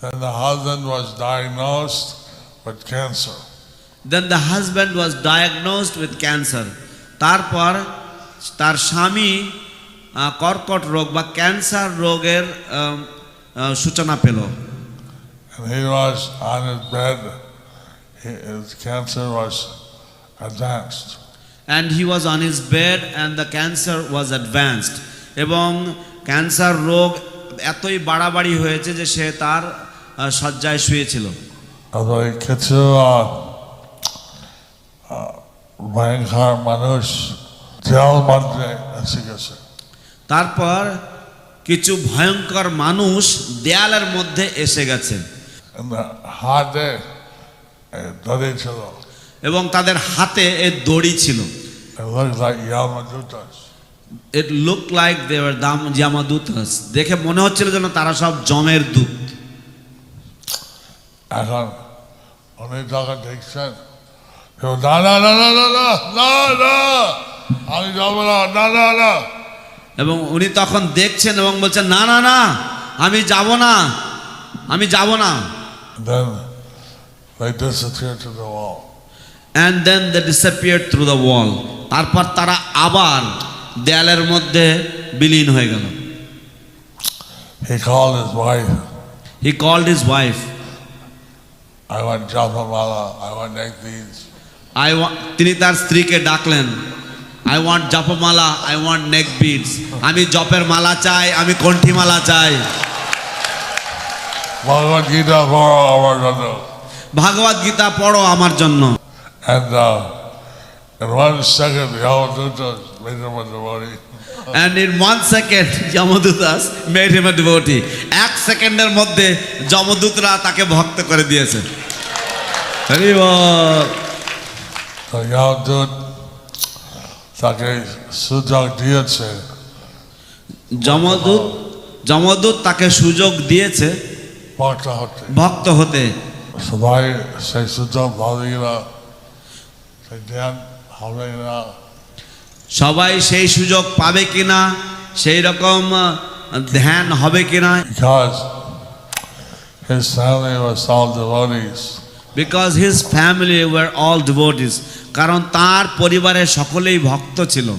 Then the husband was diagnosed with cancer. Then the husband was diagnosed with cancer তারপর তার স্বামী আহ, কর্কট রোগ বা ক্যান্সার রোগের আহ, আহ, সূচনা পেল And he was on his bed. He, his cancer was advanced. And he was on his bed and the cancer was advanced এবং ক্যান্সার রোগ এতই বাড়াবাড়ি হয়েছে যে সে তার আহ, শয্যায় শুয়েছিল। কিছু ভয়ঙ্কর মানুষ জেল মধ্যে এসে গেছে। তারপর কিছু ভয়ঙ্কর মানুষ দেয়ালের মধ্যে এসে গেছে। হাতে ধরে ছিল। এবং তাদের হাতে এ দড়ি ছিল. ইট লুক লাইক দেওয়ার দাম জামাদুতাস দেখে মনে হচ্ছিল যেন তারা সব জমের দূত। এখন উনি যখন দেখছেন না না না না না না না না আমি যাব না না না না। এবং উনি তখন দেখছেন এবং বলছেন না না না আমি যাব না আমি যাব না. And then they disappear through the wall তারপর তারা আবার দেয়ালের মধ্যে বিলীন হয়ে গেল। He called his wife. He called his wife I want Japamala. I want egg beads. I তিনি তার স্ত্রীকে ডাকলেন I want japamala I want neck beads আমি জপের মালা চাই আমি কণ্ঠি মালা চাই Bhagavad Gita for our brother. ভাগবত গীতা পড়ো আমার জন্য And uh, in one second, Yamadutas made him a devotee. And in one second Yamadutas made him a devotee এক সেকেন্ডের মধ্যে যমদূতরা তাকে ভক্ত করে দিয়েছে তাকে সুযোগ দিয়েছে যমদূত যমদূত তাকে সুযোগ দিয়েছে ভক্ত হতে ভক্ত হতে সবাই সেই সুযোগ পাবে সেই ধ্যান হবে না সবাই সেই সুযোগ পাবে কিনা সেই রকম ধ্যান হবে কিনা because his family was all devotees. Because his family were all devotees কারণ তার পরিবারের সকলেই ভক্ত ছিল।